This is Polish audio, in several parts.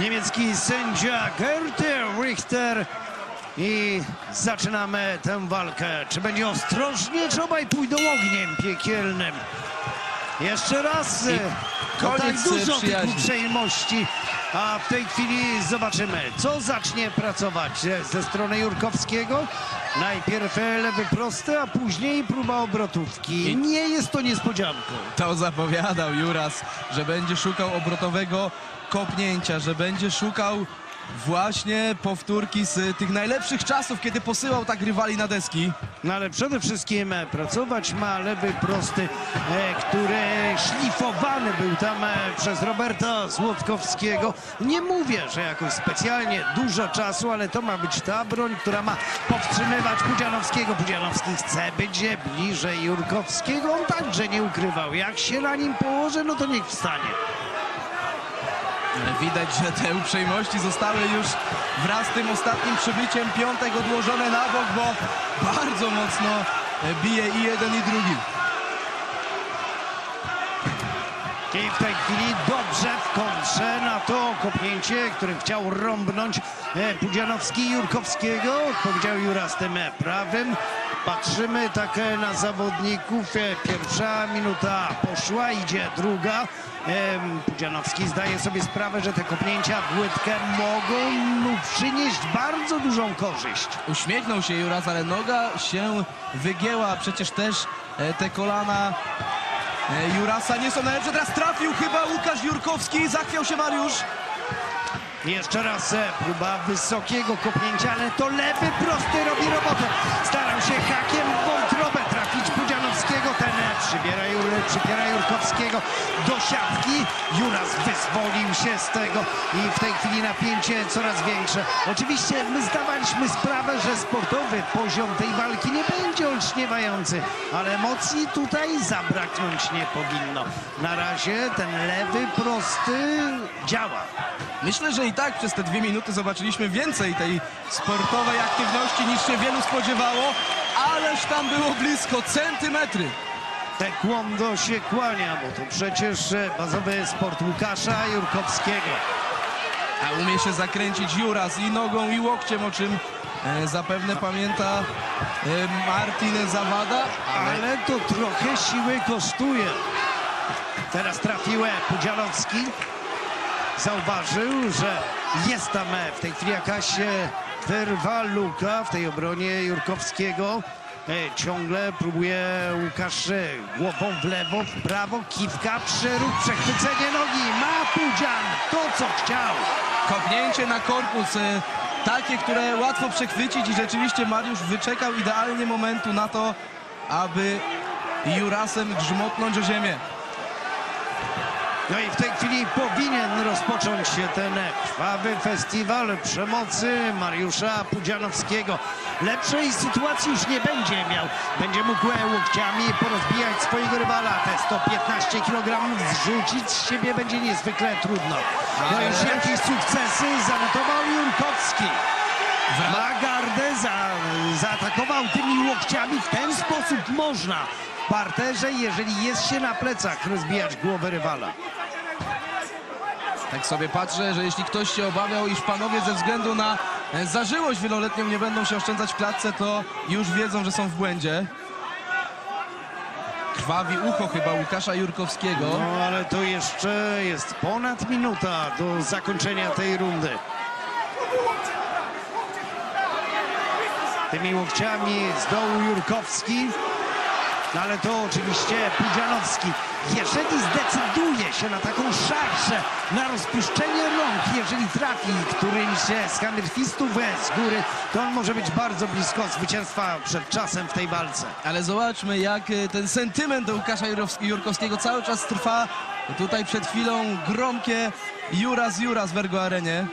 niemiecki sędzia Gerd Richter. I zaczynamy tę walkę. Czy będzie ostrożnie, czy obaj pójdą ogniem piekielnym? Jeszcze raz. e, tak koniec, dużo tych przyjaźni. uprzejmości. A w tej chwili zobaczymy, co zacznie pracować e, ze strony Jurkowskiego. Najpierw lewy prosty, a później próba obrotówki. I- Nie jest to niespodzianką. To zapowiadał Juras, że będzie szukał obrotowego kopnięcia, że będzie szukał właśnie powtórki z tych najlepszych czasów, kiedy posyłał tak rywali na deski. No ale przede wszystkim pracować ma lewy prosty, e, który szlifowany był tam e, przez Roberta Złotkowskiego. Nie mówię, że jakoś specjalnie dużo czasu, ale to ma być ta broń, która ma powstrzymywać Pudzianowskiego. Pudzianowski chce być bliżej Jurkowskiego. On także nie ukrywał. Jak się na nim położy, no to niech wstanie. Widać, że te uprzejmości zostały już wraz z tym ostatnim przybyciem piątek odłożone na bok, bo bardzo mocno bije i jeden i drugi. I w tej chwili dobrze w kontrze na to kopnięcie, którym chciał rąbnąć e, Pudzianowski Jurkowskiego. Odpowiedział Juras tym e, prawym. Patrzymy tak e, na zawodników. Pierwsza minuta poszła, idzie druga. Pudzianowski zdaje sobie sprawę, że te kopnięcia w łydkę mogą mu przynieść bardzo dużą korzyść. Uśmiechnął się Juras, ale noga się wygięła. Przecież też e, te kolana e, Jurasa nie są najlepsze. Teraz trafił chyba Łukasz Jurkowski. Zachwiał się Mariusz. Jeszcze raz e, próba wysokiego kopnięcia, ale to lewy prosty robi robotę. Starał się hakiem w wątrobę trafić Pudzianowskiego. Ten e, przybiera, Jur, przybiera Jurkowskiego do siatki. Juras wyzwolił się z tego i w tej chwili napięcie coraz większe. Oczywiście my zdawaliśmy sprawę, że sportowy poziom tej walki nie będzie olśniewający, ale emocji tutaj zabraknąć nie powinno. Na razie ten lewy prosty działa. Myślę, że i tak przez te dwie minuty zobaczyliśmy więcej tej sportowej aktywności niż się wielu spodziewało, ależ tam było blisko centymetry. Taekwondo się kłania, bo to przecież e, bazowy sport Łukasza Jurkowskiego. A umie się zakręcić Juras i nogą i łokciem, o czym e, zapewne pamięta e, Martin Zawada, ale Ale to trochę siły kosztuje. Teraz trafiłe Pudzianowski. Zauważył, że jest tam e, w tej chwili jakaś e, wyrwa, luka w tej obronie Jurkowskiego. E, Ciągle próbuje Łukasz e, głową w lewo, w prawo, kiwka, przeruch, przechwycenie nogi. Ma Pudzian to, co chciał. kopnięcie na korpus, e, takie, które łatwo przechwycić i rzeczywiście Mariusz wyczekał idealnie momentu na to, aby Jurasem grzmotnąć o ziemię. No i w tej chwili powinien rozpocząć się ten krwawy festiwal przemocy Mariusza Pudzianowskiego. Lepszej sytuacji już nie będzie miał. Będzie mógł łokciami porozbijać swojego rywala. Te 115 kg zrzucić z siebie będzie niezwykle trudno. No już jakieś sukcesy zanotował Jurkowski. Ma gardę, za, zaatakował tymi łokciami. W ten sposób można parterze, jeżeli jest się na plecach, rozbijać głowę rywala. Tak sobie patrzę, że jeśli ktoś się obawiał, iż panowie ze względu na e, zażyłość wieloletnią nie będą się oszczędzać w klatce, to już wiedzą, że są w błędzie. Krwawi ucho chyba Łukasza Jurkowskiego. No ale to jeszcze jest ponad minuta do zakończenia tej rundy. Tymi łokciami z dołu Jurkowski. No ale to oczywiście Pudzianowski. Jeżeli zdecyduje się na taką szarżę, na rozpuszczenie rąk, jeżeli trafi którymś z hammerfistów z góry, to on może być bardzo blisko zwycięstwa przed czasem w tej walce. Ale zobaczmy, jak e, ten sentyment do Łukasza Jurkowskiego cały czas trwa. Tutaj przed chwilą gromkie Juras Juras w Ergo Arenie.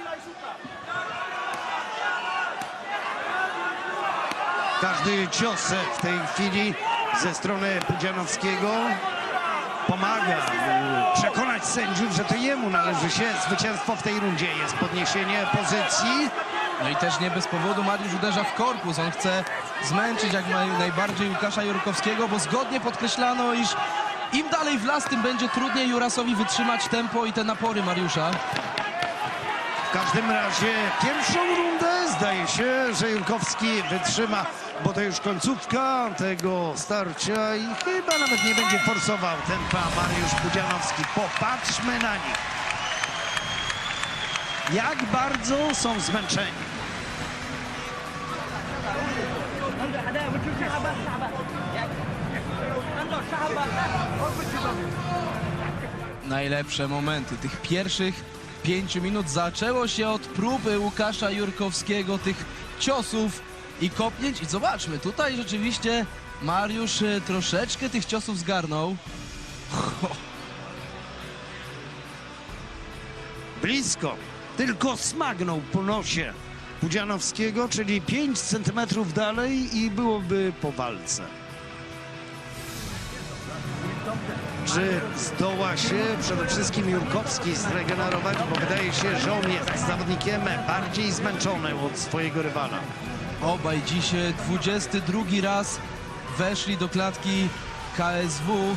Każdy cios w tej chwili ze strony Pudzianowskiego pomaga przekonać sędziów, że to jemu należy się zwycięstwo w tej rundzie. Jest podniesienie pozycji. No i też nie bez powodu Mariusz uderza w korpus. On chce zmęczyć jak naj- najbardziej Łukasza Jurkowskiego, bo zgodnie podkreślano, iż im dalej w las, tym będzie trudniej Jurasowi wytrzymać tempo i te napory Mariusza. W każdym razie pierwszą rundę zdaje się, że Jurkowski wytrzyma, bo to już końcówka tego starcia i chyba nawet nie będzie forsował ten pan Mariusz Budzianowski. Popatrzmy na nich. Jak bardzo są zmęczeni. najlepsze momenty tych pierwszych pięciu minut. Zaczęło się od próby Łukasza Jurkowskiego, tych ciosów i kopnięć. I zobaczmy, tutaj rzeczywiście Mariusz e, troszeczkę tych ciosów zgarnął. Blisko. Tylko smagnął po nosie Pudzianowskiego, czyli 5 centymetrów dalej i byłoby po walce. Czy zdoła się przede wszystkim Jurkowski zregenerować, bo wydaje się, że on jest zawodnikiem bardziej zmęczony od swojego rywala. Obaj dziś e, 22 raz weszli do klatki KSW.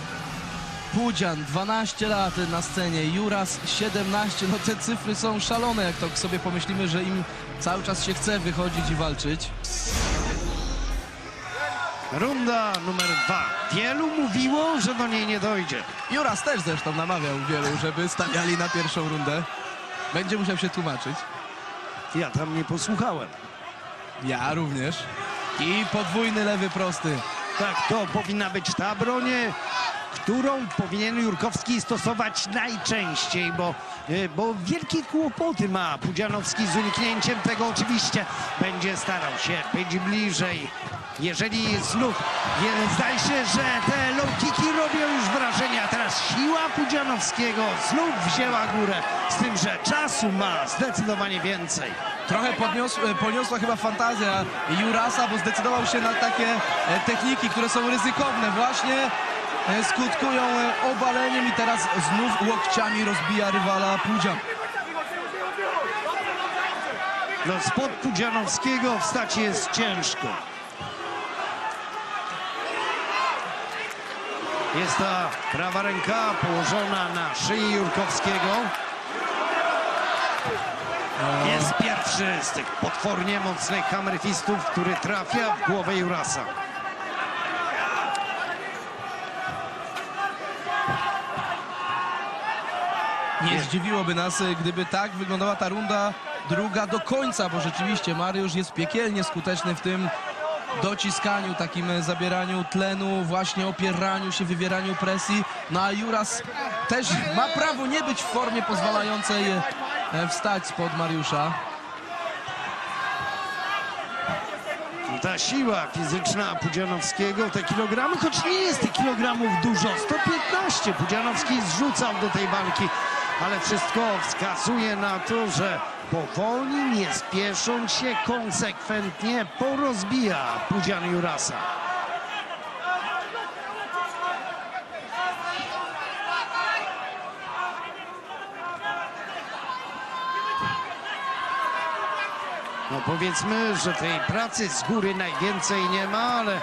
Pudzian 12 lat na scenie, Juras 17. No te cyfry są szalone, jak to sobie pomyślimy, że im cały czas się chce wychodzić i walczyć. Runda numer dwa. Wielu mówiło, że do niej nie dojdzie. Juras też zresztą namawiał wielu, żeby stawiali na pierwszą rundę. Będzie musiał się tłumaczyć. Ja tam nie posłuchałem. Ja również. I podwójny lewy prosty. Tak, to powinna być ta broń, którą powinien Jurkowski stosować najczęściej, bo, e, bo wielkie kłopoty ma Pudzianowski z uniknięciem tego. Oczywiście będzie starał się być bliżej. Jeżeli znów je- zdaje się, że te low kicki robią już wrażenie, a teraz siła Pudzianowskiego znów wzięła górę, z tym, że czasu ma zdecydowanie więcej. Trochę podnios, e, poniosła chyba fantazja Jurasa, bo zdecydował się na takie e, techniki, które są ryzykowne. Właśnie e, skutkują obaleniem i teraz znów łokciami rozbija rywala Pudzian. No spod Pudzianowskiego wstać jest ciężko. Jest ta prawa ręka położona na szyi Jurkowskiego. Jest pierwszy z tych potwornie mocnych kameryfistów, który trafia w głowę Jurasa. Nie zdziwiłoby nas, e, gdyby tak wyglądała ta runda druga do końca, bo rzeczywiście Mariusz jest piekielnie skuteczny w tym dociskaniu, takim zabieraniu tlenu, właśnie opieraniu się, wywieraniu presji. No a Juras też ma prawo nie być w formie pozwalającej e, wstać spod Mariusza. Ta siła fizyczna Pudzianowskiego, te kilogramy, choć nie jest tych kilogramów dużo, 115 Pudzianowski zrzucał do tej walki, ale wszystko wskazuje na to, że powoli, nie spiesząc się, konsekwentnie porozbija Pudzian Jurasa. No powiedzmy, że tej pracy z góry najwięcej nie ma, ale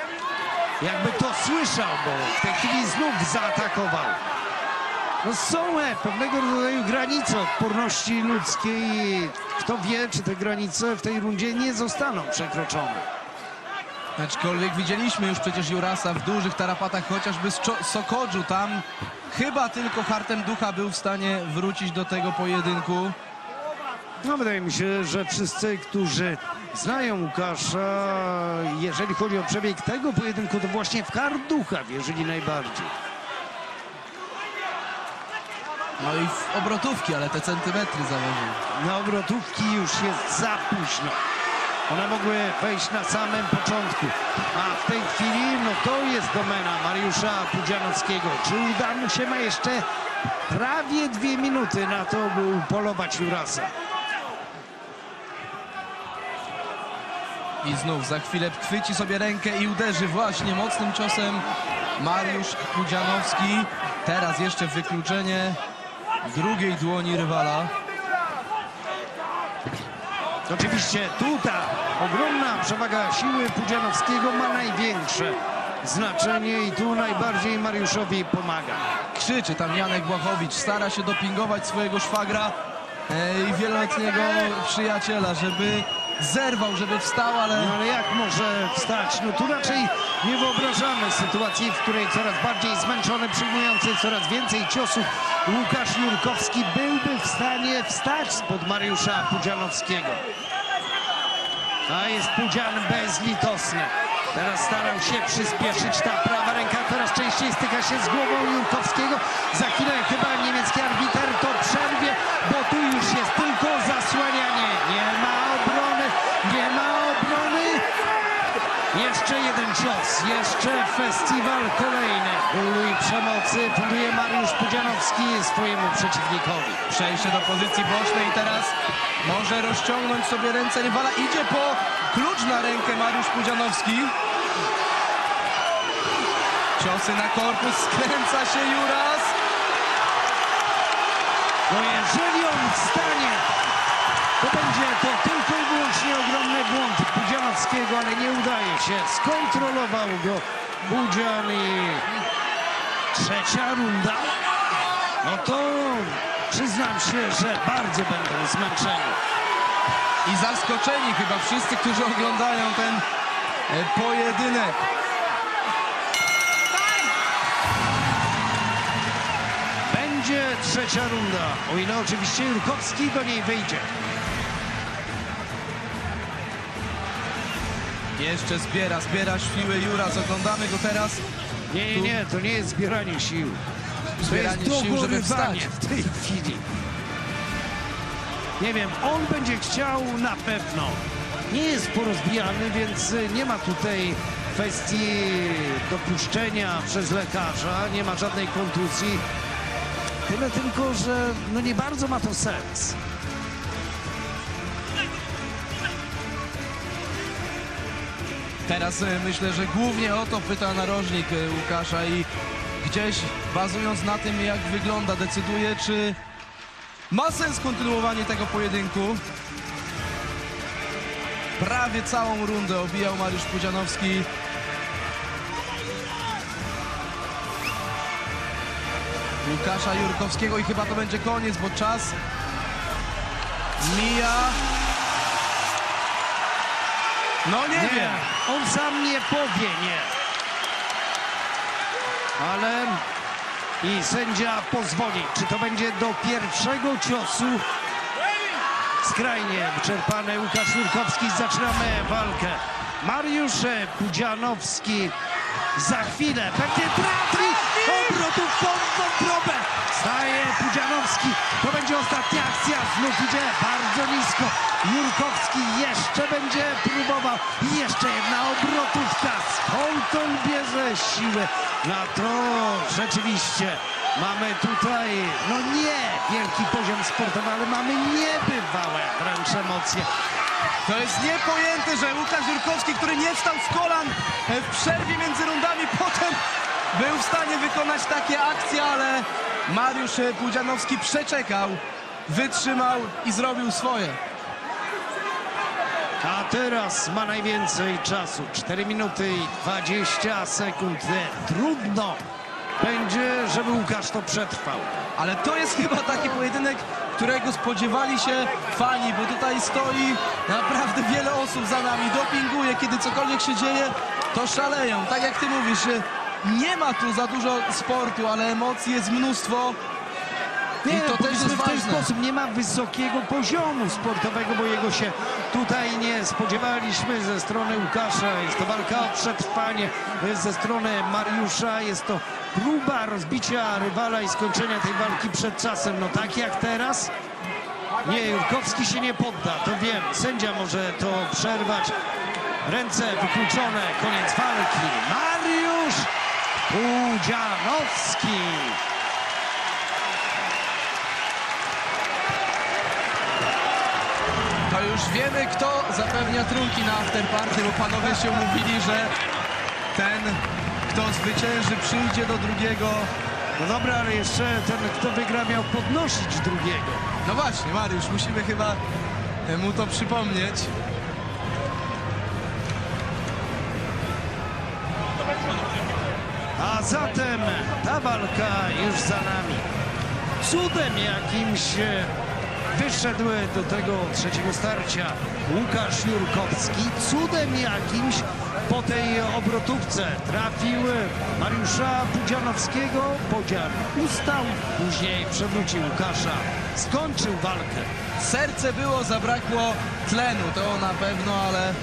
jakby to słyszał, bo w tej chwili znów zaatakował. No są e, pewnego rodzaju granice odporności ludzkiej kto wie, czy te granice w tej rundzie nie zostaną przekroczone. Aczkolwiek widzieliśmy już przecież Jurasa w dużych tarapatach, chociażby z Czo- Sokodżu. Tam chyba tylko hartem ducha był w stanie wrócić do tego pojedynku. No wydaje mi się, że wszyscy, którzy znają Łukasza, jeżeli chodzi o przebieg tego pojedynku, to właśnie w karducha wierzyli najbardziej. No i w obrotówki, ale te centymetry założył. Na obrotówki już jest za późno. One mogły wejść na samym początku. A w tej chwili, no to jest domena Mariusza Pudzianowskiego. Czy uda mu się, ma jeszcze prawie dwie minuty na to, by upolować Jurasa. I znów za chwilę chwyci sobie rękę i uderzy właśnie mocnym ciosem Mariusz Pudzianowski. Teraz jeszcze wykluczenie drugiej dłoni rywala. Oczywiście tu ta ogromna przewaga siły Pudzianowskiego ma największe znaczenie i tu najbardziej Mariuszowi pomaga. Krzyczy tam Janek Błachowicz, stara się dopingować swojego szwagra. e, i wieloletniego przyjaciela, żeby zerwał, żeby wstał, ale No ale jak może wstać? No tu raczej nie wyobrażamy sytuacji, w której coraz bardziej zmęczony, przyjmujący coraz więcej ciosów Łukasz Jurkowski byłby w stanie wstać spod Mariusza Pudzianowskiego. A jest Pudzian bezlitosny. Teraz starał się przyspieszyć. Ta prawa ręka coraz częściej styka się z głową Jurkowskiego. Za chwilę chyba niemiecki arbiter to przerwie, bo tu już jest tylko zasłanianie. Nie ma obrony, nie ma obrony. Jeszcze jeden cios, jeszcze festiwal kolejny. Bólu i przemocy funduje Mariusz Pudzianowski swojemu przeciwnikowi. przejście do pozycji bocznej i teraz może rozciągnąć sobie ręce rywala. Idzie po klucz na rękę Mariusz Pudzianowski. Ciosy na korpus, skręca się Juras. No jeżeli on wstanie, to będzie to tylko i wyłącznie ogromny błąd Budzianowskiego, ale nie udaje się. Skontrolował go Budzian i trzecia runda. No to przyznam się, że bardzo będą zmęczeni. I zaskoczeni chyba wszyscy, którzy oglądają ten e, pojedynek. Będzie trzecia runda, o ile oczywiście Jurkowski do niej wyjdzie. Jeszcze zbiera, zbiera siły Juras. Oglądamy go teraz. Nie, nie, nie, to nie jest zbieranie sił. To Zbieranie jest sił, żeby wstać. w tej chwili. Nie wiem, on będzie chciał na pewno. Nie jest porozbijany, więc nie ma tutaj kwestii dopuszczenia przez lekarza, nie ma żadnej kontuzji. Tyle tylko, że no nie bardzo ma to sens. Teraz e, myślę, że głównie o to pyta narożnik e, Łukasza i gdzieś bazując na tym, jak wygląda, decyduje, czy ma sens kontynuowanie tego pojedynku. Prawie całą rundę obijał Mariusz Pudzianowski. Łukasza Jurkowskiego i chyba to będzie koniec, bo czas mija. No nie, wiem. On sam nie powie nie. Ale i sędzia pozwoli. Czy to będzie do pierwszego ciosu? Skrajnie wyczerpany Łukasz Jurkowski. Zaczynamy walkę. Mariusz Pudzianowski za chwilę pod wątrobę. Staje Pudzianowski. To będzie ostatnia akcja. Znów idzie bardzo nisko. Jurkowski jeszcze będzie próbował. Jeszcze jedna obrotówka. Skąd on bierze siłę? Na to rzeczywiście mamy tutaj, no nie wielki poziom sportowy, ale mamy niebywałe wręcz emocje. To jest niepojęte, że Łukasz Jurkowski, który nie wstał z kolan e, w przerwie między rundami, potem był w stanie wykonać takie akcje, ale Mariusz e, Pudzianowski przeczekał, wytrzymał i zrobił swoje. A teraz ma najwięcej czasu. 4 minuty i 20 sekund. Trudno będzie, żeby Łukasz to przetrwał. Ale to jest chyba taki pojedynek, którego spodziewali się fani, bo tutaj stoi naprawdę wiele osób za nami, dopinguje, kiedy cokolwiek się dzieje, to szaleją. Tak jak ty mówisz, e, nie ma tu za dużo sportu, ale emocji jest mnóstwo. Nie, I to też jest w ten ważne. sposób nie ma wysokiego poziomu sportowego, bo jego się tutaj nie spodziewaliśmy ze strony Łukasza. Jest to walka o przetrwanie ze strony Mariusza. Jest to próba rozbicia rywala i skończenia tej walki przed czasem. No tak jak teraz. Nie, Jurkowski się nie podda, to wiem. Sędzia może to przerwać. Ręce wykluczone, koniec walki. Mariusz Pudzianowski. To już wiemy, kto zapewnia trunki na afterparty, bo panowie się umówili, że ten, kto zwycięży, przyjdzie do drugiego. No dobra, ale jeszcze ten, kto wygra, miał podnosić drugiego. No właśnie, Mariusz, musimy chyba mu to przypomnieć. Zatem ta walka już za nami. Cudem jakimś Wyszedł do tego trzeciego starcia Łukasz Jurkowski. Cudem jakimś po tej obrotówce trafił Mariusza Pudzianowskiego. Pudzian ustał, później przewrócił Łukasza. Skończył walkę. Serce było, zabrakło tlenu, to na pewno, ale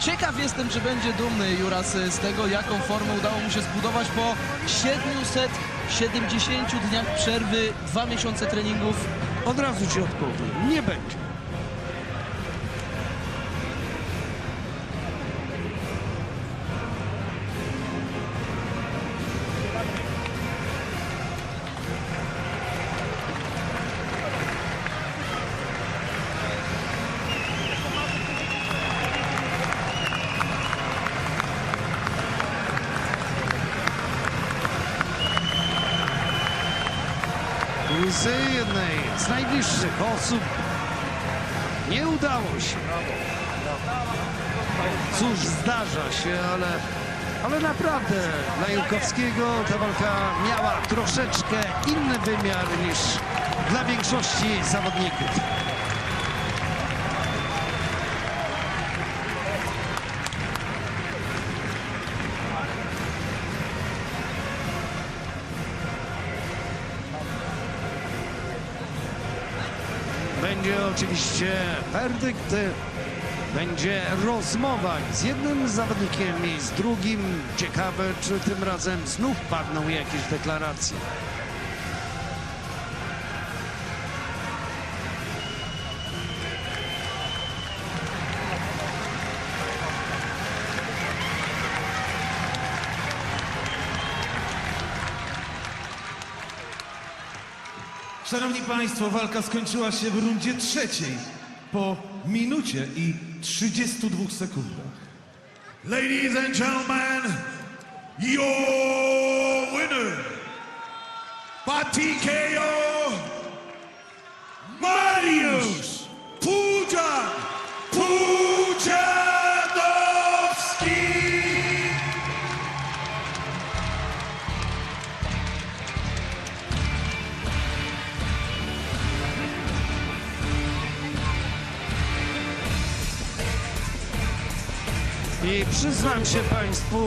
ciekaw jestem, czy będzie dumny Juras z tego, jaką formę udało mu się zbudować po 770 dniach przerwy, dwa miesiące treningów. Od razu ci odpowiem. Nie będzie. Z jednej z najbliższych osób nie udało się. Cóż, zdarza się, ale, ale naprawdę dla Jurkowskiego ta walka miała troszeczkę inny wymiar niż dla większości zawodników. Oczywiście werdykt, będzie rozmowa z jednym zawodnikiem i z drugim. Ciekawe, czy tym razem znów padną jakieś deklaracje. Szanowni Państwo, walka skończyła się w rundzie trzeciej po minucie i 32 sekundach. Ladies and gentlemen, your winner by TKO, I przyznam się Państwu,